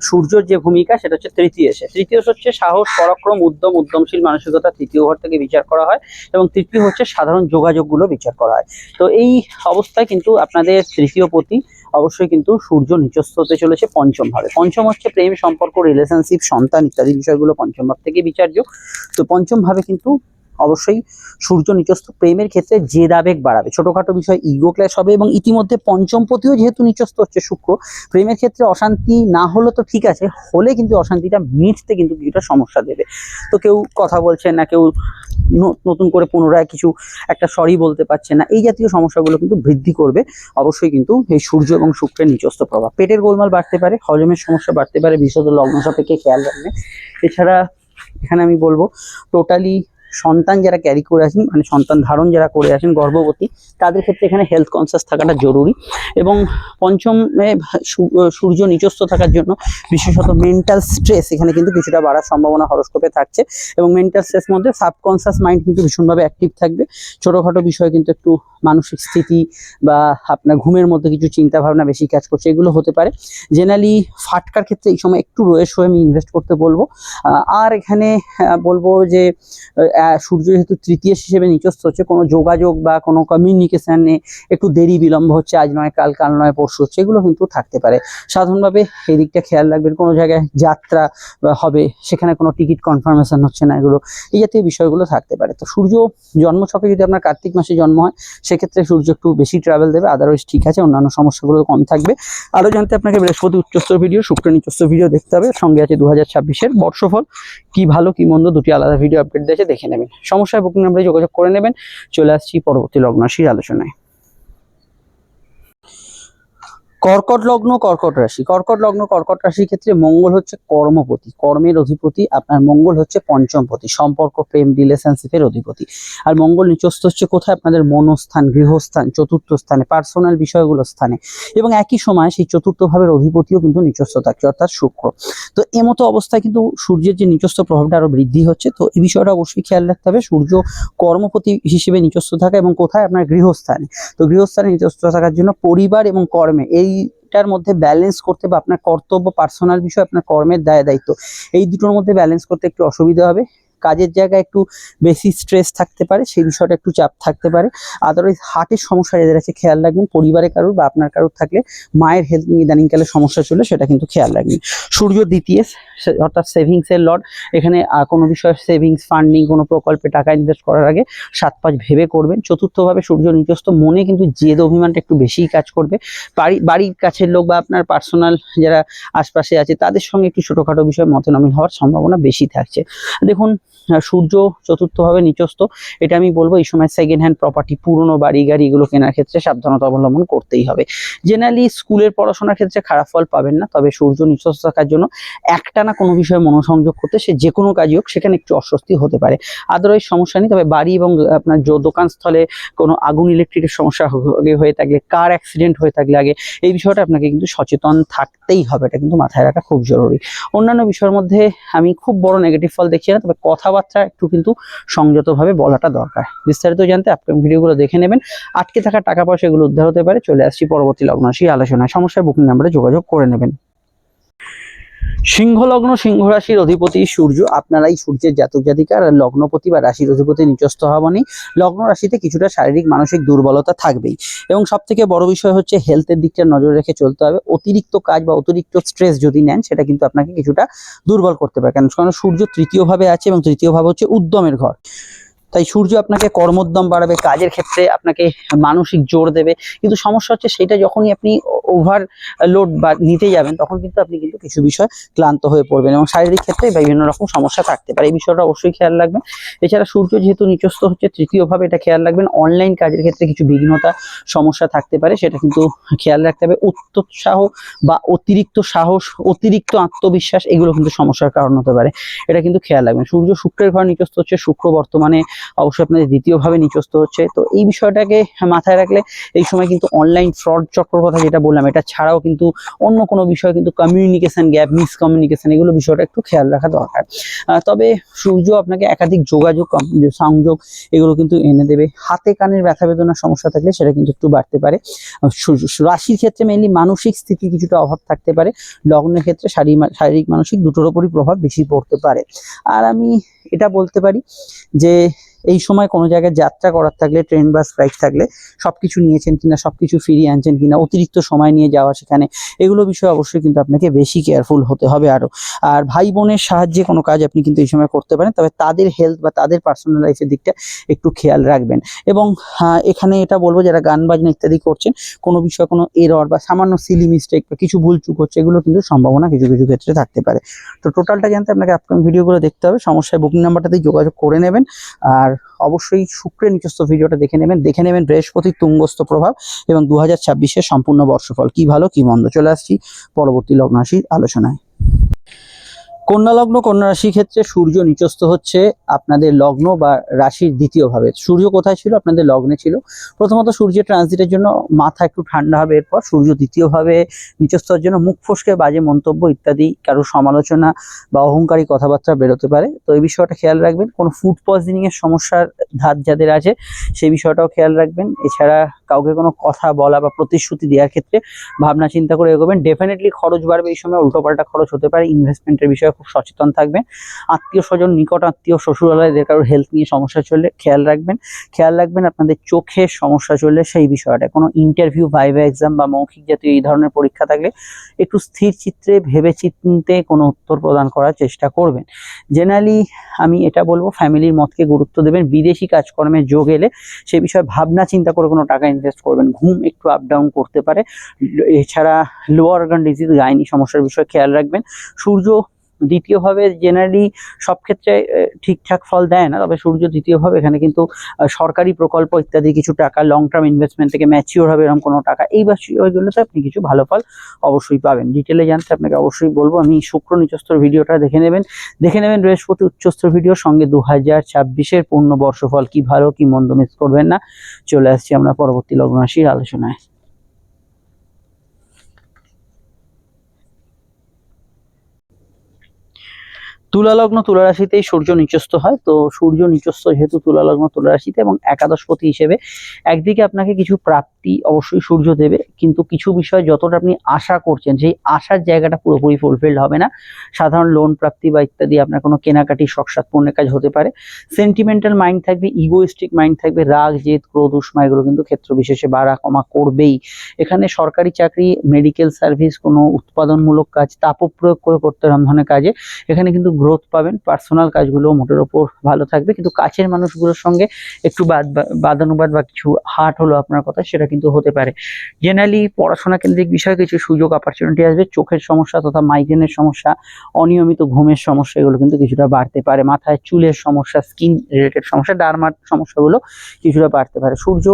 S1: সূর্যর যে ভূমিকা, সেটা হচ্ছে তৃতীয় এসে। তৃতীয় হচ্ছে সাহস, পরাক্রম, উদ্যম, উদ্যমশীল মানসিকতা, তৃতীয় ঘর থেকে বিচার করা হয় এবং তৃতীয় হচ্ছে সাধারণ যোগাযোগগুলো বিচার করা হয়। তো এই অবস্থায় কিন্তু আপনাদের তৃতীয় পতি অবশ্যই কিন্তু সূর্য নিচস্থ হতে চলেছে পঞ্চম ভাবে। পঞ্চম হচ্ছে প্রেম, সম্পর্ক রিলেশনশিপ সন্তান ইত্যাদি বিষয়গুলো পঞ্চম ভাব থেকে বিচার্য। তো পঞ্চম ভাবে কিন্তু অবশ্যই সূর্য নিচস্থ প্রেমের ক্ষেত্রে জেদ আবেগ বাড়াবে। ছোটখাটো বিষয় ইগো ক্ল্যাশ হবে এবং ইতিমধ্যে পঞ্চম পতিও যেহেতু নিচস্থ হচ্ছে শুক্র, প্রেমের ক্ষেত্রে অশান্তি না হলে তো ঠিক আছে, হলে কিন্তু অশান্তিটা মিটতে কিন্তু কিছুটা সমস্যা দেবে। তো কেউ কথা বলছে না, কেউ নতুন করে পুনরায় কিছু একটা সরি বলতে পারছে না। এই জাতীয় সমস্যাগুলো কিন্তু বৃদ্ধি করবে। অবশ্যই কিন্তু এই সূর্য এবং শুক্রের নিজস্ব প্রভাব। পেটের গোলমাল বাড়তে পারে, হজমের সমস্যা বাড়তে পারে বিশদ লগ্ন সাপেক্ষে খেয়াল রাখবে। এছাড়া এখানে আমি বলব টোটালি সন্তান যারা ক্যারি করে আসেন মানে সন্তান ধারণ যারা করে আসেন গর্ভবতী, তাদের ক্ষেত্রে এখানে হেলথ কনসিয়াস থাকাটা জরুরি এবং পঞ্চমে সূর্য নিচস্থ থাকার জন্য বিশেষত মেন্টাল স্ট্রেস এখানে কিন্তু কিছুটা বাড়ার সম্ভাবনা হরস্কোপে থাকছে এবং মেন্টাল স্ট্রেস মধ্যে সাবকনসিয়াস মাইন্ড কিন্তু ভীষণভাবে অ্যাক্টিভ থাকবে। ছোটোখাটো বিষয়ে কিন্তু একটু মানসিক স্থিতি বা আপনার ঘুমের মধ্যে কিছু চিন্তা ভাবনা বেশি কাজ করছে, এগুলো হতে পারে। জেনারেলি ফাটকার ক্ষেত্রে এই সময় একটু রয়েস হয়ে আমি ইনভেস্ট করতে বলব। আর এখানে বলব যে সূর্য যেহেতু তৃতীয় হিসেবে নিচস্থ, হচ্ছে কোনো যোগাযোগ বা কোনো কমিউনিকেশনে একটু দেরি বিলম্ব হচ্ছে, আজ নয়, কাল কাল নয়, পরশু হচ্ছে, এগুলো কিন্তু থাকতে পারে। সাধারণভাবে এই দিকটা খেয়াল রাখবেন, কোনো জায়গায় যাত্রা হবে, সেখানে কোনো টিকিট কনফার্মেশন হচ্ছে না, এগুলো এই জাতীয় বিষয়গুলো থাকতে পারে। তো সূর্য জন্মছকে যদি আপনার কার্তিক মাসে জন্ম হয়, সেক্ষেত্রে সূর্য একটু বেশি ট্রাভেল দেবে আদারওয়াইজ ঠিক আছে, অন্যান্য সমস্যাগুলো কম থাকবে। আরও জানতে আপনাকে বৃহস্পতি উচ্চস্তর ভিডিও শুক্র নিচস্ত ভিডিও দেখতে হবে। সঙ্গে আছে দু হাজার ছাব্বিশের বর্ষফল, কি ভালো, কি মন্দ, দুটি আলাদা ভিডিও আপডেট দেখে নেবেন। সমস্যায় বুকিং নাম্বারে যোগাযোগ করে নেবেন। চলে আসছি পরবর্তী লগ্নাশীর আলোচনায়। কর্কট লগ্ন, কর্কট রাশি। কর্কট লগ্ন, কর্কট রাশির ক্ষেত্রে মঙ্গল হচ্ছে কর্মপতি। কর্মের অধিপতি, আপনার মঙ্গল হচ্ছে পঞ্চমপতি সম্পর্ক, প্রেম রিলেশনশিপের অধিপতি। আর মঙ্গল নিচস্থ হচ্ছে কোথায়? আপনাদের মনস্থান, গৃহস্থান, চতুর্থ স্থানে পার্সোনাল বিষয়গুলো স্থানে। এবং একই সময় সেই চতুর্থ ভাবের অধিপতিও কিন্তু নিচস্থ থাকছে অর্থাৎ শুক্র। তো এমতো অবস্থায় কিন্তু সূর্যের যে নিচস্থ প্রভাবটা আরও বৃদ্ধি হচ্ছে। তো এই বিষয়টা অবশ্যই খেয়াল রাখতে হবে। সূর্য কর্মপতি হিসেবে নিচস্থ থাকা এবং কোথায়? আপনার গৃহস্থানে। তো গৃহস্থানে নিচস্থ থাকার জন্য পরিবার এবং কর্মে এইটার মধ্যে ব্যালেন্স করতে বা আপনার কর্তব্য পার্সোনাল বিষয় আপনার কর্মের দায় দায়িত্ব এই দুটোর মধ্যে ব্যালেন্স করতে একটু অসুবিধা হবে। কাজের জায়গায় একটু বেশি স্ট্রেস থাকতে পারে, সেই বিষয়টা একটু চাপ থাকতে পারে। আদারওয়াইজ হার্টের সমস্যা যাদের আছে, খেয়াল রাখবেন, পরিবারে কারোর বা আপনার কারোর থাকলে মায়ের হেলথ নিয়ে ইদানিংকালে সমস্যা ছিল সেটা কিন্তু খেয়াল রাখবেন। সূর্য দ্বিতীয় অর্থাৎ সেভিংস এর লর্ড এখানে কোনো বিষয়ে সেভিংস ফান্ডিং কোনো প্রকল্পে টাকা ইনভেস্ট করার আগে সাত পাঁচ ভেবে করবেন। চতুর্থভাবে সূর্য নিজস্ব মনে কিন্তু জেদ অভিমানটা একটু বেশিই কাজ করবে। বাড়ি, বাড়ির কাছের লোক বা আপনার পার্সোনাল যারা আশপাশে আছে, তাদের সঙ্গে একটু ছোটোখাটো বিষয়ে মতনমিল হওয়ার সম্ভাবনা বেশি থাকছে। দেখুন সূর্য চতুর্থভাবে নিচস্থ। এটা আমি বলব এই সময় সেকেন্ড হ্যান্ড প্রপার্টি পুরনো বাড়ি, গাড়ি এগুলো কেনার ক্ষেত্রে সাবধানতা অবলম্বন করতেই হবে। জেনারেলি স্কুলের পড়াশোনার ক্ষেত্রে খারাপ ফল পাবেন না, তবে সূর্য নিচস্থ থাকার জন্য একটানা কোনো বিষয়ে মনোসংযোগ করতে সে যে কোনো কাজই হোক সেখানে একটু অস্বস্তি হতে পারে। আদারওয়াইজ সমস্যা নেই, তবে বাড়ি এবং আপনার দোকান স্থলে কোনো আগুন ইলেকট্রিকের সমস্যা হয়ে থাকলে কার অ্যাক্সিডেন্ট হয়ে থাকলে আগে এই বিষয়টা আপনাকে কিন্তু সচেতন থাকতেই হবে, এটা কিন্তু মাথায় রাখা খুব জরুরি। অন্যান্য বিষয়ের মধ্যে আমি খুব বড় নেগেটিভ ফল দেখছি না, তবে কথাবার্তা একটু কিন্তু সংযতভাবে বলাটা দরকার। বিস্তারিত জানতে আপনার ভিডিওগুলো দেখে নেবেন। আটকে থাকা টাকা পয়সা এগুলো উদ্ধার হতে পারে। চলে আসছি পরবর্তী লগ্নরাশি আলোচনায়। সমস্যায় বুকিং নাম্বারে যোগাযোগ করে নেবেন। সিংহ লগ্ন সিংহ রাশির অধিপতি সূর্য, আপনারাই সূর্যের জাতক জাতিকার লগ্নপতি বা রাশির অধিপতি নিচস্থ হওয়া মানেই লগ্ন রাশিতে কিছুটা শারীরিক মানসিক দুর্বলতা থাকবেই। এবং সব থেকে বড় বিষয় হচ্ছে হেলথের দিকটা নজর রেখে চলতে হবে। অতিরিক্ত কাজ বা অতিরিক্ত স্ট্রেস যদি নেন, সেটা কিন্তু আপনাকে কিছুটা দুর্বল করতে পারে। কারণ কারণ সূর্য তৃতীয়ভাবে আছে এবং তৃতীয় ভাব হচ্ছে উদ্যমের ঘর। তাই সূর্য আপনাকে কর্মোদ্যম বাড়াবে, কাজের ক্ষেত্রে আপনাকে মানসিক জোর দেবে। কিন্তু সমস্যা হচ্ছে সেটা যখনই আপনি ওভার লোড বা নিতে যাবেন, তখন কিন্তু আপনি কিন্তু কিছু বিষয় ক্লান্ত হয়ে পড়বেন এবং শারীরিক ক্ষেত্রে বিভিন্ন রকম সমস্যা থাকতে পারে। এই বিষয়টা অবশ্যই খেয়াল রাখবেন। এছাড়া সূর্য যেহেতু নিচস্থ হচ্ছে, তৃতীয়ভাবে এটা খেয়াল রাখবেন অনলাইন কাজের ক্ষেত্রে কিছু বিঘ্নতা, সমস্যা থাকতে পারে, সেটা কিন্তু খেয়াল রাখতে হবে। উৎসাহ বা অতিরিক্ত সাহস, অতিরিক্ত আত্মবিশ্বাস, এগুলো কিন্তু সমস্যার কারণ হতে পারে। এটা কিন্তু খেয়াল রাখবেন। সূর্য শুক্রের ঘর নিচস্থ হচ্ছে, শুক্র বর্তমানে অবশ্যই আপনাদের দ্বিতীয়ভাবে নিচস্ত হচ্ছে। তো এই বিষয়টাকে মাথায় রাখলে এই সময় কিন্তু অনলাইন ফ্রড চক্র কথা যেটা বললাম, এটা ছাড়াও কিন্তু অন্য কোনো বিষয় কিন্তু কমিউনিকেশন গ্যাপ মিসকমিউনিকেশন এগুলো বিষয়টা একটু খেয়াল রাখা দরকার। তবে সূর্য আপনাকে একাধিক যোগাযোগ সংযোগ, এগুলো কিন্তু এনে দেবে। হাতে কানের ব্যথা বেদনার সমস্যা থাকলে সেটা কিন্তু একটু বাড়তে পারে। রাশির ক্ষেত্রে মেনলি মানসিক স্থিতি কিছুটা অভাব থাকতে পারে। লগ্নের ক্ষেত্রে শারীরিক শারীরিক মানসিক দুটোর ওপরই প্রভাব বেশি পড়তে পারে। আর আমি এটা বলতে পারি যে এই সময় কোনো জায়গায় যাত্রা করার থাকলে ট্রেন বাস ফ্লাইট থাকলে সবকিছু নিয়েছেন কিনা, সবকিছু ফিরিয়ে আনছেন কিনা, অতিরিক্ত সময় নিয়ে যাওয়া সেখানে, এগুলো বিষয়ে অবশ্যই কিন্তু আপনাকে বেশি কেয়ারফুল হতে হবে আরও। আর ভাই বোনের সাহায্যে কোনো কাজ আপনি কিন্তু এই সময় করতে পারেন, তবে তাদের হেলথ বা তাদের পার্সোনাল লাইফের দিকটা একটু খেয়াল রাখবেন। এবং এখানে এটা বলব, যারা গান বাজনা ইত্যাদি করছেন, কোনো বিষয়ে কোনো এরর বা সামান্য সিলি মিস্টেক বা কিছু ভুল চুক হচ্ছে, এগুলো কিন্তু সম্ভাবনা কিছু কিছু ক্ষেত্রে থাকতে পারে। তো টোটালটা জানতে আপনাকে আপকামিং ভিডিওগুলো দেখতে হবে। সমস্যায় বুকিং নাম্বারটাতেই যোগাযোগ করে নেবেন। আর অবশ্যই শুক্রের নিচস্থ ভিডিওটা দেখে নেবেন। দেখে নেবেন বৃহস্পতি তুঙ্গস্থ প্রভাব এবং দু হাজার সম্পূর্ণ বর্ষফল। কি ভালো, কি মন্দ? চলে আসছি পরবর্তী লগ্নাশির আলোচনায়। কন্যা লগ্ন কন্যা রাশির ক্ষেত্রে সূর্য নিচস্থ হচ্ছে আপনাদের লগ্ন বা রাশির দ্বিতীয় ভাবে সূর্য কোথায় ছিল? আপনাদের লগ্নে ছিল। প্রথমত সূর্যের ট্রানজিটের জন্য মাথা একটু ঠান্ডা হবে এরপর সূর্য দ্বিতীয়ভাবে নিচস্থ হওয়ার জন্য মুখ ফসকে বাজে মন্তব্য ইত্যাদি, কারও সমালোচনা বা অহংকারী কথাবার্তা বেরোতে পারে। তো এই বিষয়টা খেয়াল রাখবেন। কোনো ফুড পয়জনিংয়ের সমস্যার ধাত যাদের আছে, সেই বিষয়টাও খেয়াল রাখবেন। এছাড়া কাউকে কোনো কথা বলা বা প্রতিশ্রুতি দেওয়ার ক্ষেত্রে ভাবনা চিন্তা করে এগোবেন। ডেফিনেটলি খরচ বাড়বে এই সময়, উল্টোপাল্টা খরচ হতে পারে। ইনভেস্টমেন্টের বিষয়ে খুব সচেতন থাকবেন। আত্মীয় স্বজন নিকট, আত্মীয় শ্বশুরালয়দের কারোর হেলথ নিয়ে সমস্যা চললে খেয়াল রাখবেন। খেয়াল রাখবেন আপনাদের চোখের সমস্যা চললে সেই বিষয়টা। কোনো ইন্টারভিউ ভাইভা এক্সাম বা মৌখিক জাতীয় এই ধরনের পরীক্ষা থাকলে একটু স্থির চিত্রে, ভেবে চিন্তে কোনো উত্তর প্রদান করার চেষ্টা করবেন। জেনারেলি আমি এটা বলব ফ্যামিলির মতকে গুরুত্ব দেবেন। বিদেশি কাজকর্মে যোগ এলে সে বিষয়ে ভাবনা চিন্তা করে কোনো টাকা ইনভেস্ট করবেন, ঘুম একটু আপ ডাউন করতে পারে। এছাড়া লোয়ার অর্গান ডিজিজ গাইনি সমস্যার বিষয়ে খেয়াল রাখবেন। সূর্য দ্বিতীয়ভাবে জেনারেলি সব ক্ষেত্রে ঠিকঠাক ফল দেয় না, তবে সূর্য দ্বিতীয়ভাবে এখানে কিন্তু সরকারি প্রকল্প ইত্যাদি কিছু টাকা লং টার্ম ইনভেস্টমেন্ট থেকে ম্যাচিওর হবে এরকম কোনো টাকা, এই বিষয়গুলোতে আপনি কিছু ভালো ফল অবশ্যই পাবেন। ডিটেলে জানতে আপনাকে অবশ্যই বলব, আমি শুক্র নিচস্তর ভিডিওটা দেখে নেবেন। দেখে নেবেন বৃহস্পতি উচ্চস্তর ভিডিও সঙ্গে দু হাজার ছাব্বিশের পূর্ণ বর্ষফল, কি ভালো, কি মন্দ মিস করবেন না। চলে আসছি আমরা পরবর্তী লগ্ন রাশির আলোচনায়। তুলা লগ্ন তুলা রাশিতেই সূর্য নিচস্থ হয়। তো সূর্য নিচস্থ যেহেতু তুলালগ্ন তুলা রাশিতে এবং একাদশপতি হিসেবে একদিকে আপনাকে কিছু প্রাপ্তি অবশ্যই সূর্য দেবে। কিন্তু কিছু বিষয় যতটা আপনি আশা করছেন, সেই আশার জায়গাটা পুরোপুরি ফুলফিলড হবে না। সাধারণ লোন প্রাপ্তি বা ইত্যাদি, আপনার কোনো কেনাকাটি শখসাত কাজ হতে পারে। সেন্টিমেন্টাল মাইন্ড থাকবে ইগোইস্টিক মাইন্ড থাকবে, রাগ, জেদ, ক্রোধ, উষ্মা, এগুলো কিন্তু ক্ষেত্র বিশেষে বাড়া কমা করবেই। এখানে সরকারি চাকরি মেডিকেল সার্ভিস কোনো উৎপাদনমূলক কাজ তাপপ্রয়োগ করে করতে ধরনের কাজে, এখানে কিন্তু গ্রোথ পাবেন। পার্সোনাল কাজগুলো মোটের ওপর ভালো থাকবে। কিন্তু কাছের মানুষগুলোর সঙ্গে একটু বাদ বাদানুবাদ বা কিছু হাট হলো আপনার কথা, সেটা কিন্তু হতে পারে। জেনারেলি পড়াশোনা কেন্দ্রিক বিষয়ে কিছু সুযোগ অপরচুনিটি আসবে। চোখের সমস্যা তথা মাইগ্রেনের সমস্যা, অনিয়মিত ঘুমের সমস্যা, এগুলো কিন্তু কিছুটা বাড়তে পারে। মাথায় চুলের সমস্যা স্কিন রিলেটেড সমস্যা, ডার্মার সমস্যাগুলো কিছুটা বাড়তে পারে। সূর্য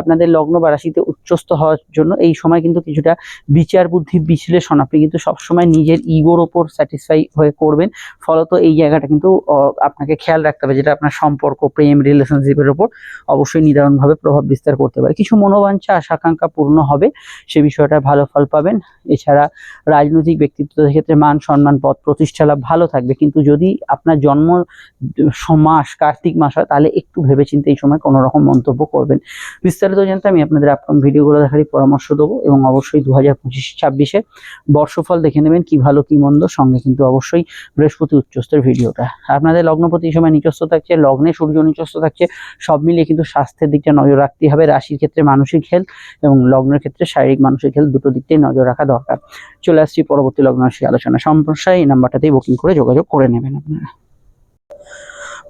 S1: আপনাদের লগ্ন বা রাশিতে উচ্চস্ত হওয়ার জন্য এই সময় কিন্তু কিছুটা বিচার বুদ্ধি বিশ্লেষণ আপনি কিন্তু সবসময় নিজের ইগোর ওপর স্যাটিসফাই হয়ে করবেন। ফলত এই জায়গাটা কিন্তু আপনাকে খেয়াল রাখতে হবে যেটা আপনার সম্পর্ক, প্রেম রিলেশনশিপের ওপর অবশ্যই নিদারুণভাবে প্রভাব বিস্তার করতে পারে। কিছু মনোবাঞ্ছা মনোবাঞ্ছা আশাকাঙ্ক্ষা পূর্ণ হবে। সে বিষয়টা ভালো ফল পাবেন। এছাড়া রাজনৈতিক ব্যক্তিত্বদের ক্ষেত্রে মান, সম্মান পদ প্রতিষ্ঠা, লাভ ভালো থাকবে। কিন্তু যদি আপনার জন্ম মাস, কার্তিক মাস হয়, তাহলে একটু ভেবেচিন্তে এই সময় কোনো রকম মন্তব্য করবেন। বিস্তারিত জানতে আমি আপনাদের আপকাম ভিডিওগুলো দেখারই পরামর্শ দেবো এবং অবশ্যই দু হাজার পঁচিশ ছাব্বিশে বর্ষফল দেখে নেবেন কি ভালো, কি মন্দ। সঙ্গে কিন্তু অবশ্যই বৃহস্পতি উচ্চস্তর ভিডিওটা আপনাদের লগ্নপতি এই সময় নিচস্থ থাকছে, লগ্নে সূর্য নিচস্থ থাকছে, সব মিলিয়ে কিন্তু স্বাস্থ্যের দিকটা নজর রাখতে হবে। রাশির ক্ষেত্রে মানসিক হেলথ এবং লগ্নের ক্ষেত্রে শারীরিক মানসিক হেলথ দুটো দিকতেই নজর রাখা দরকার। চলে আসছি পরবর্তী লগ্ন আলোচনা। সম্প্রসায় এই নাম্বারটাতেই বুকিং করে যোগাযোগ করে নেবেন আপনারা।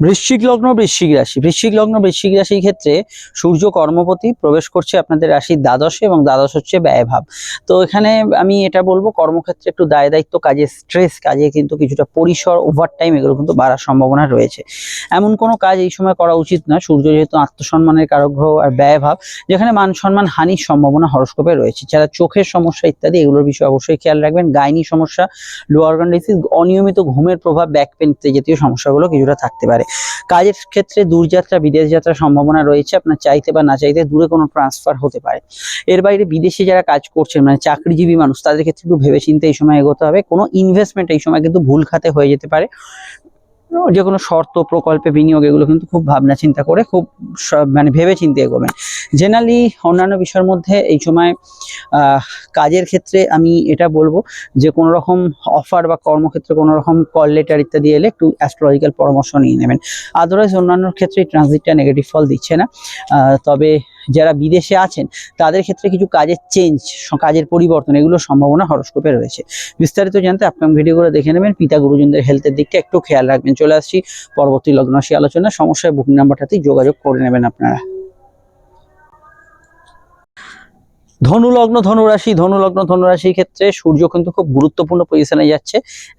S1: বৃশ্চিক লগ্ন, বৃশ্চিক রাশি। বৃশ্চিক লগ্ন, বৃশ্চিক রাশির ক্ষেত্রে সূর্য কর্মপতি প্রবেশ করছে আপনাদের রাশির দ্বাদশে এবং দ্বাদশ হচ্ছে ব্যয়ভাব। তো এখানে আমি এটা বলব, কর্মক্ষেত্রে একটু দায় দায়িত্ব কাজে স্ট্রেস কাজে কিন্তু কিছুটা পরিসর ওভার টাইম এগুলো কিন্তু বাড়ার সম্ভাবনা রয়েছে। এমন কোনো কাজ এই সময় করা উচিত না, সূর্য যেহেতু আত্মসম্মানের কারক গ্রহ আর ব্যয়ভাব, যেখানে মান সম্মান হানির সম্ভাবনা হরস্কোপে রয়েছে। যারা চোখের সমস্যা ইত্যাদি এগুলোর বিষয়ে অবশ্যই খেয়াল রাখবেন। গাইনি সমস্যা লো অর্গান অনিয়মিত ঘুমের প্রভাব ব্যাক পেন জাতীয় সমস্যাগুলো কিছুটা থাকতে পারে। কাজের ক্ষেত্রে দূরযাত্রা, বিদেশ যাত্রার সম্ভাবনা রয়েছে, আপনার চাইতে বা না চাইতে দূরে কোনো ট্রান্সফার হতে পারে। এর বাইরে বিদেশে যারা কাজ করছেন মানে চাকরিজীবী মানুষ, তাদের ক্ষেত্রে একটু ভেবেচিন্তে এই সময় এগোতে হবে। কোনো ইনভেস্টমেন্ট এই সময় কিন্তু ভুল খাতে হয়ে যেতে পারে। যে কোনো শর্ত, প্রকল্পে বিনিয়োগ, এগুলো কিন্তু খুব ভাবনা চিন্তা করে, খুব মানে ভেবে চিন্তে এগোবেন জেনারেলি অন্যান্য বিষয়ের মধ্যে এই সময় কাজের ক্ষেত্রে আমি এটা বলব যে কোনো রকম অফার বা কর্মক্ষেত্রে কোনো রকম কল লেটার ইত্যাদি এলে একটু অ্যাস্ট্রোলজিক্যাল পরামর্শ নিয়ে নেবেন। আদারওয়াইজ অন্যান্য ক্ষেত্রে ট্রানজিটটা নেগেটিভ ফল দিচ্ছে না। তবে যারা বিদেশে আছেন, তাদের ক্ষেত্রে কিছু কাজের চেঞ্জ কাজের পরিবর্তন, এগুলো সম্ভাবনা হরস্কোপে রয়েছে। বিস্তারিত জানতে আপনার ভিডিওগুলো দেখে নেবেন। পিতা গুরুজনদের হেলথের দিকটা একটু খেয়াল রাখবেন। চলে আসছি পরবর্তী লগ্নাশী আলোচনা সমস্যায় বুকিং নাম্বারটাতেই যোগাযোগ করে নেবেন আপনারা। ধনু লগ্ন ধনুরাশি ধনু লগ্ন ধনুরাশির ক্ষেত্রে সূর্য কিন্তু খুব গুরুত্বপূর্ণ পজিশনে যাচ্ছে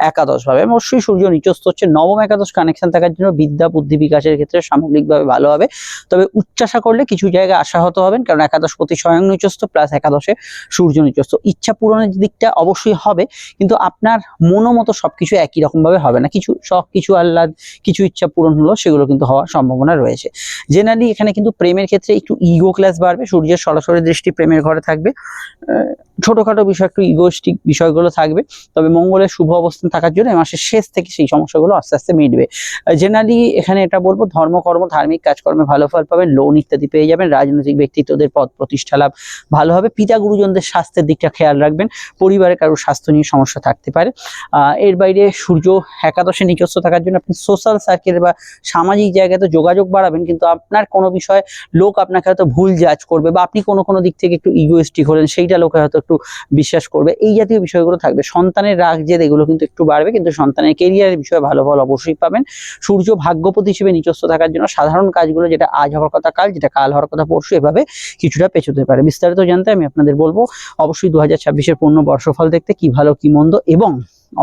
S1: একাদশ ভাবে অবশ্যই সূর্য নিচস্থ হচ্ছে নবম একাদশ কানেকশন থাকার জন্য বিদ্যা, বুদ্ধি বিকাশের ক্ষেত্রে সামগ্রিকভাবে ভালো হবে। তবে উচ্চাশা করলে কিছু জায়গায় আশাহত হবেন কারণ একাদশ প্রতি স্বয়ং নিচস্থ প্লাস একাদশে সূর্য নিচস্থ। ইচ্ছা পূরণের দিকটা অবশ্যই হবে কিন্তু আপনার মনোমতো সবকিছু একই রকম ভাবে হবে না। কিছু শখ কিছু আহ্লাদ, কিছু ইচ্ছা পূরণ হলো সেগুলো কিন্তু হওয়ার সম্ভাবনা রয়েছে। জেনারেলি এখানে কিন্তু প্রেমের ক্ষেত্রে একটু ইগো ক্লাস বাড়বে। সূর্যের সরাসরি দৃষ্টি প্রেমের ঘরে থাকবে। ছোটখাটো বিষয়, একটু ইগোস্টিক বিষয়গুলো থাকবে। তবে মঙ্গলের শুভ অবস্থান থাকার জন্য এই মাসের শেষ থেকে সেই সমস্যাগুলো আস্তে আস্তে মিটবে। জেনারেলি এখানে এটা বলব ধর্মকর্ম ধার্মিক কাজকর্মে ভালো ফল পাবেন, লোন ইত্যাদি পেয়ে যাবেন, রাজনৈতিক ব্যক্তিত্বদের পদ প্রতিষ্ঠা লাভ ভালো হবে। পিতা গুরুজনদের স্বাস্থ্যের দিকটা খেয়াল রাখবেন পরিবারে কারোর স্বাস্থ্য নিয়ে সমস্যা থাকতে পারে। এর বাইরে সূর্য একাদশে নিচস্থ থাকার জন্য আপনি সোশ্যাল সার্কেল বা সামাজিক জায়গায় তো যোগাযোগ বাড়াবেন, কিন্তু আপনার কোনো বিষয়ে লোক আপনাকে হয়তো ভুল জাজ করবে বা আপনি কোনো কোনো দিক থেকে একটু ইগোয়েস্টিক হলেন, সেইটা লোকে হয়তো একটু বিশ্বাস করবে। এই জাতীয় বিষয়গুলো থাকবে। সন্তানের রাগ জেদ এগুলো কিন্তু একটু বাড়বে, কিন্তু সন্তানের কেরিয়ারের বিষয়ে ভালো ফল অবশ্যই পাবেন। সূর্য ভাগ্যপতি হিসেবে নিচস্থ থাকার জন্য সাধারণ কাজগুলো যেটা আজ হওয়ার কথা কাল, যেটা কাল হওয়ার কথা পরশু, এভাবে কিছুটা পেছোতে পারে। বিস্তারিত জানতে আমি আপনাদের বলব, অবশ্যই দু হাজার ছাব্বিশের পূর্ণ বর্ষফল দেখতে, কি ভালো, কি মন্দ, এবং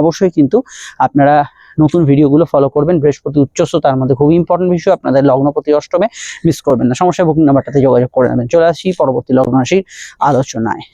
S1: অবশ্যই কিন্তু আপনারা নতুন ভিডিওগুলো ফলো করবেন। বৃহস্পতি উচ্চস্থ, তার মধ্যে খুবই ইম্পর্টেন্ট বিষয়, আপনাদের লগ্নপতি অষ্টমে মিস করবেন না। সমস্যা বুকিং নাম্বারটাতে যোগাযোগ করে নেবেন। চলে আসি পরবর্তী লগ্ন রাশির আলোচনায়।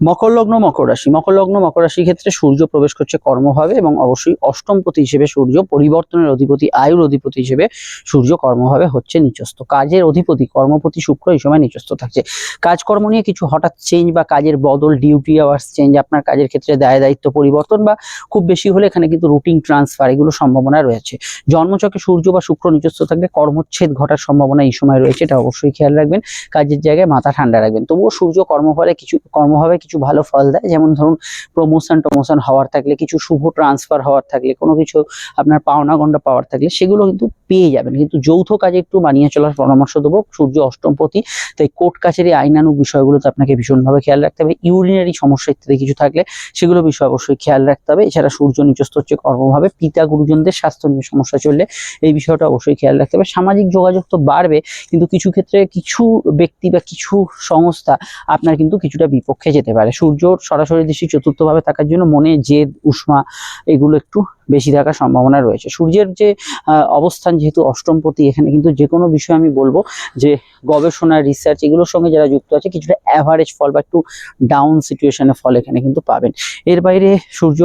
S1: মকর লগ্ন, মকর রাশি। মকর লগ্ন, মকর রাশির ক্ষেত্রে সূর্য প্রবেশ করছে কর্মভাবে এবং অবশ্যই অষ্টমপতি হিসেবে সূর্য, পরিবর্তনের অধিপতি, আয়ুর অধিপতি হিসেবে সূর্য কর্মভাবে হচ্ছে নিচস্থ। কাজের অধিপতি, কর্মপতি, শুক্র এই সময় নিচস্থ থাকছে। কাজকর্ম নিয়ে কিছু হঠাৎ চেঞ্জ বা কাজের বদল ডিউটি আওয়ার্স চেঞ্জ আপনার কাজের ক্ষেত্রে দায়, দায়িত্ব পরিবর্তন বা খুব বেশি হলে এখানে কিন্তু রুটিন ট্রান্সফার এগুলো সম্ভাবনা রয়েছে। জন্মচকে সূর্য বা শুক্র নিচস্থ থাকলে কর্মচ্ছেদ ঘটার সম্ভাবনা এই সময় রয়েছে, এটা অবশ্যই খেয়াল রাখবেন। কাজের জায়গায় মাথা ঠান্ডা রাখবেন। তবুও সূর্য কর্মফলে কিছু, কর্মভাবে কিছু ভালো ফল দেয়। যেমন ধরুন প্রমোশন টমোশন হওয়ার থাকলে, কিছু শুভ ট্রান্সফার হওয়ার থাকলে, কোনো কিছু আপনার পাওনা গন্ডা পাওয়ার থাকলে, সেগুলো কিন্তু পেয়ে যাবেন। কিন্তু যৌথ কাজে একটু মানিয়ে চলার পরামর্শ দেবো, সূর্য অষ্টমপতি। তাই কোর্ট কাছের কাছারি আইনানুক বিষয়গুলোতে আপনাকে ভীষণভাবে খেয়াল রাখতে হবে। ইউরিনারি সমস্যা ইত্যাদি কিছু থাকলে, সেগুলো বিষয়ে অবশ্যই খেয়াল রাখতে হবে। এছাড়া সূর্য নিচস্থ হচ্ছে কর্মভাবে। পিতা গুরুজনদের স্বাস্থ্য নিয়ে সমস্যা চললে, এই বিষয়টা অবশ্যই খেয়াল রাখতে হবে। সামাজিক যোগাযোগ তো বাড়বে, কিন্তু কিছু ক্ষেত্রে কিছু ব্যক্তি বা কিছু সংস্থা আপনার কিন্তু কিছুটা বিপক্ষে যেতে পারে সূর্য সরাসরি দৃষ্টি চতুর্থভাবে থাকার জন্য মনে জেদ, উষ্মা এগুলো একটু বেশি থাকার সম্ভাবনা রয়েছে। সূর্যের যে অবস্থান যেহেতু অষ্টমপতি এখানে কিন্তু যে কোনো বিষয় আমি বলব যে, গবেষণা রিসার্চ এগুলোর সঙ্গে যারা যুক্ত আছে, কিছুটা অ্যাভারেজ ফল বা একটু ডাউন সিচুয়েশনের ফল এখানে কিন্তু পাবেন। এর বাইরে সূর্য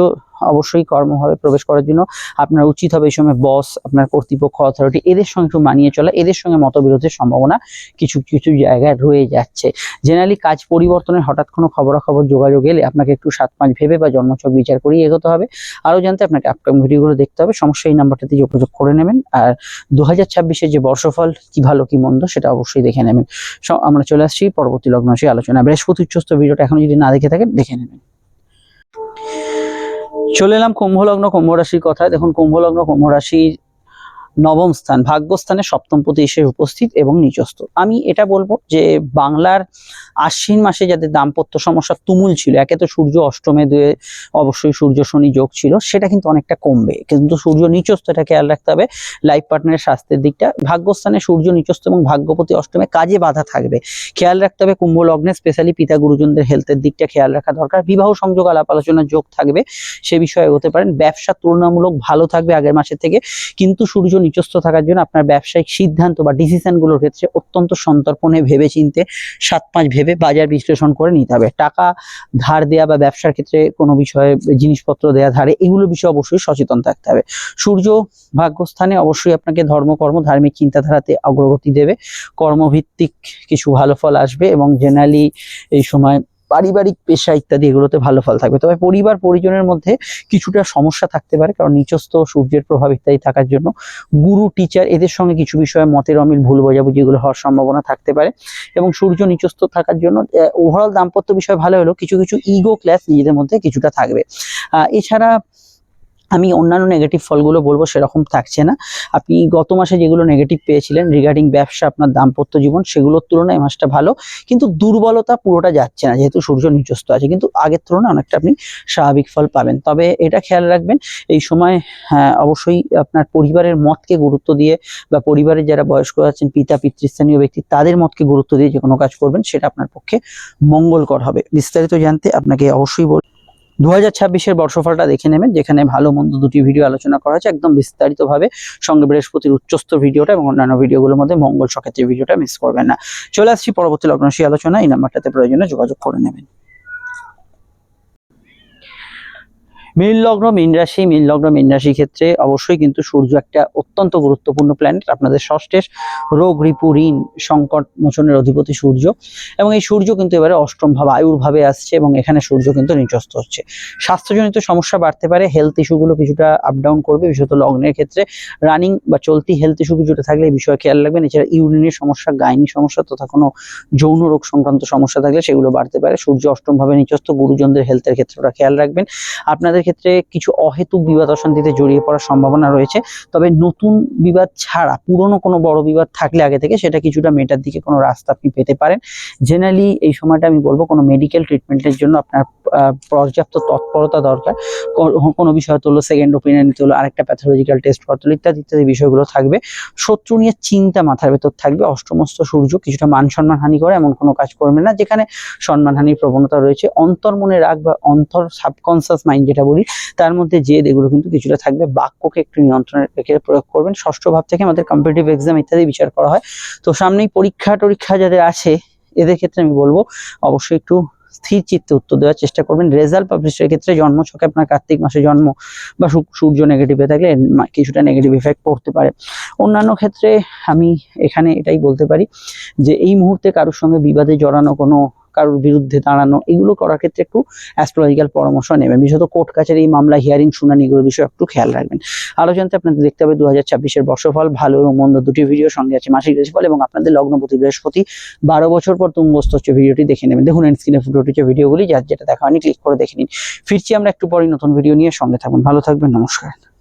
S1: অবশ্যই কর্মভাবে প্রবেশ করার জন্য আপনার উচিত হবে এই সময় বস আপনার কর্তৃপক্ষ অথরিটি এদের সঙ্গে একটু মানিয়ে চলা, এদের সঙ্গে মতবিরোধের সম্ভাবনা কিছু কিছু জায়গায় রয়ে যাচ্ছে। জেনারেলি কাজ পরিবর্তনের হঠাৎ কোনো খবরাখবর যোগাযোগ এলে আপনাকে একটু সাত পাঁচ ভেবে বা জন্মছক বিচার করেই এগোতে হবে। আরও জানতে আপনাকে আপকামিং ভিডিওগুলো দেখতে হবে। সমস্যা এই নাম্বারটাতে যোগাযোগ করে নেবেন। আর দু হাজার যে বর্ষফল, কি ভালো, কি মন্দ, সেটা অবশ্যই দেখে নেবেন। আমরা চলে আসছি পরবর্তী লগ্ন সেই আলোচনা বৃহস্পতি উচ্চস্ত ভিডিওটা এখন যদি না দেখে থাকেন, দেখে নেবেন। চলে এলাম কুম্ভ লগ্ন কুম্ভ রাশির কথায়। দেখুন কুম্ভ লগ্ন কুম্ভ রাশির নবম স্থান, ভাগ্যস্থানে সপ্তম পতি এসে উপস্থিত এবং নিচস্থ আমি এটা বলব যে বাংলার আশ্বিন মাসে যাদের দাম্পত্য সমস্যা তুমুল ছিল, একে তো সূর্য অষ্টমে দুয়ে অবশ্যই সূর্য শনি যোগ ছিল, সেটা কিন্তু অনেকটা কমবে। কিন্তু সূর্য নিচস্থ এটা খেয়াল রাখতে হবে লাইফ পার্টনারের স্বাস্থ্যের দিকটা। ভাগ্যস্থানে সূর্য নিচস্থ এবং ভাগ্যপতি অষ্টমে কাজে বাধা থাকবে। খেয়াল রাখতে হবে, কুম্ভ লগ্নে স্পেশালি পিতা গুরুজনদের হেলথের দিকটা খেয়াল রাখা দরকার। বিবাহ সংযোগ আলাপ আলোচনার যোগ থাকবে, সে বিষয়ে হতে পারেন। ব্যবসা তুলনামূলক ভালো থাকবে আগের মাসের থেকে। কিন্তু সূর্য নিচস্থ থাকার জন্য আপনার ব্যবসায়িক সিদ্ধান্ত বা ডিসিশনগুলোর ক্ষেত্রে অত্যন্ত সন্তর্পণে ভেবে চিনতে সাত পাঁচ ভেবে বাজার বিশ্লেষণ করে নিতে হবে। টাকা ধার দেয়া বা ব্যবসার ক্ষেত্রে কোনো বিষয়ে জিনিসপত্র দেয়া, ধারে এগুলো বিষয়ে অবশ্যই সচেতন থাকতে হবে। সূর্য ভাগ্যস্থানে অবশ্যই আপনাকে ধর্মকর্ম, ধার্মিক চিন্তাধারাতে অগ্রগতি দেবে। কর্মভিত্তিক কিছু ভালো ফল আসবে এবং জেনারেলি এই সময় পারিবারিক পেশা ইত্যাদি এগুলোতে ভালো ফল থাকবে। তবে পরিবার পরিজনের মধ্যে কিছুটা সমস্যা থাকতে পারে, কারণ নিচস্থ সূর্যের প্রভাব ইত্যাদি থাকার জন্য গুরু টিচার এদের সঙ্গে কিছু বিষয়ে মতের অমিল, ভুল বোঝাবুঝি এগুলো হওয়ার সম্ভাবনা থাকতে পারে। এবং সূর্য নিচস্থ থাকার জন্য ওভারঅল দাম্পত্য বিষয় ভালো হলেও কিছু কিছু ইগো ক্লাস নিজেদের মধ্যে কিছুটা থাকবে। এছাড়া আমি অন্যান্য নেগেটিভ ফলগুলো বলব সেরকম থাকছে না। আপনি গত মাসে যেগুলো নেগেটিভ পেয়েছিলেন রিগার্ডিং ব্যবসা আপনার দাম্পত্য জীবন সেগুলোর তুলনায় মাসটা ভালো। কিন্তু দুর্বলতা পুরোটা যাচ্ছে না যেহেতু সূর্য নিচস্থ আছে। কিন্তু আগের তুলনায় অনেকটা আপনি স্বাভাবিক ফল পাবেন। তবে এটা খেয়াল রাখবেন এই সময় হ্যাঁ, অবশ্যই আপনার পরিবারের মতকে গুরুত্ব দিয়ে বা পরিবারের যারা বয়স্ক আছেন পিতা পিতৃস্থানীয় ব্যক্তি তাদের মতকে গুরুত্ব দিয়ে যে কোনো কাজ করবেন সেটা আপনার পক্ষে মঙ্গলকর হবে। বিস্তারিত জানতে আপনাকে অবশ্যই বল দু ছাব্বিশের বর্ষফলটা দেখে নেবেন, যেখানে ভালো মন্দ দুটি ভিডিও আলোচনা করা হয়েছে, একদম বিস্তারিতভাবে সঙ্গে বৃহস্পতির উচ্চস্থ ভিডিওটা এবং অন্যান্য ভিডিওগুলোর মধ্যে মঙ্গল সকেতের ভিডিওটা মিস করবেন না। চলে আসছি পরবর্তী লগ্নশী আলোচনা এই নাম্বারটাতে প্রয়োজনে যোগাযোগ করে নেবেন। মীন লগ্ন, মীন রাশি, মীন লগ্ন, মীন রাশি ক্ষেত্রে অবশ্যই কিন্তু সূর্য একটা অত্যন্ত গুরুত্বপূর্ণ প্ল্যানেট আপনাদের ষষ্ঠের রোগ, রিপু, ঋণ, সংকট মোচনের অধিপতি সূর্য এবং এই সূর্য কিন্তু এবারে অষ্টম ভাব আয়ুর ভাবে আসছে এবং এখানে সূর্য কিন্তু নিচস্থ হচ্ছে। স্বাস্থ্যজনিত সমস্যা বাড়তে পারে হেলথ ইস্যুগুলো কিছুটা আপ ডাউন করবে, বিশেষত লগ্নের ক্ষেত্রে রানিং বা চলতি হেলথ ইস্যু কিছুটা থাকলে এই বিষয়ে খেয়াল রাখবেন। এছাড়া ইউরিনের সমস্যা গাইনি সমস্যা তথা কোনো যৌন রোগ সংক্রান্ত সমস্যা থাকলে সেগুলো বাড়তে পারে। সূর্য অষ্টম ভাবে নিচস্থ, গুরুজনদের হেলথের ক্ষেত্রে ওটা খেয়াল রাখবেন। আপনাদের ক্ষেত্রে কিছু অহেতুক বিবাদ অশান্তিতে জড়িয়ে পড়ার সম্ভাবনা রয়েছে। তবে নতুন বিবাদ ছাড়া পুরনো কোনো বড় বিবাদ থাকলে আগে থেকে সেটা কিছুটা মেটার দিকে কোনো রাস্তা আপনি পেতে পারেন। জেনারেলি এই সময়টা আমি বলব কোনো মেডিকেল ট্রিটমেন্টের জন্য আপনার পর্যাপ্ত তৎপরতা দরকার। কোনো বিষয় হলো সেকেন্ড ওপিনিয়ন নিতে হলো আরেকটা প্যাথোলজিক্যাল টেস্ট করতে হলো ইত্যাদি ইত্যাদি বিষয়গুলো থাকবে। শত্রু নিয়ে চিন্তা মাথার ভেতর থাকবে। অষ্টমস্ত সূর্য কিছুটা মান সম্মান হানি করে, এমন কোনো কাজ করবে না, যেখানে সম্মানহানির প্রবণতা রয়েছে। অন্তর্মনে রাগ বা অন্তর সাবকনসিয়াস মাইন্ড যেটা বলি, তার মধ্যে জেদ এগুলো কিন্তু কিছুটা থাকবে। বাক্যকে একটু নিয়ন্ত্রণে রেখে প্রয়োগ করবেন। ষষ্ঠ ভাব থেকে আমাদের কম্পিটিটিভ এক্সাম ইত্যাদি বিচার করা হয়। তো সামনেই পরীক্ষা টরীক্ষা যাদের আছে, এদের ক্ষেত্রে আমি বলব, অবশ্যই একটু স্থির চিত্তে উত্তর দেওয়ার চেষ্টা করবেন। রেজাল্ট পাবলিশের ক্ষেত্রে জন্ম ছকে আপনার কার্তিক মাসে জন্ম বা সূর্য নেগেটিভে থাকলে কিছুটা নেগেটিভ ইফেক্ট পড়তে পারে। অন্যান্য ক্ষেত্রে আমি এখানে এটাই বলতে পারি যে এই মুহূর্তে কারোর সঙ্গে বিবাদে জড়ানো কোনো কারোর বিরুদ্ধে দাঁড়ানো, এগুলো করার ক্ষেত্রে একটু অ্যাস্ট্রোলজিক্যাল পরামর্শ নেবেন। বিশেষত কোর্ট কাছারি মামলা হিয়ারিং শুনানি এগুলো বিষয়ে একটু খেয়াল রাখবেন। আরও জানতে আপনাদের দেখতে হবে দু হাজার বর্ষফল, ভালো এবং মন্দ দুটি ভিডিও সঙ্গে আছে মাসিক রাশিফল এবং আপনাদের লগ্নপতি বৃহস্পতি। বারো বছর পর তুঙ্গস্ত হচ্ছে ভিডিওটি দেখে নেবেন। দেখুন স্ক্রিনে ফুটে উঠেছে ভিডিওগুলি যার যেটা দেখা হয়নি ক্লিক করে দেখে নিন। ফিরছি আমরা একটু পরে নতুন ভিডিও নিয়ে, সঙ্গে থাকুন। ভালো থাকবেন, নমস্কার।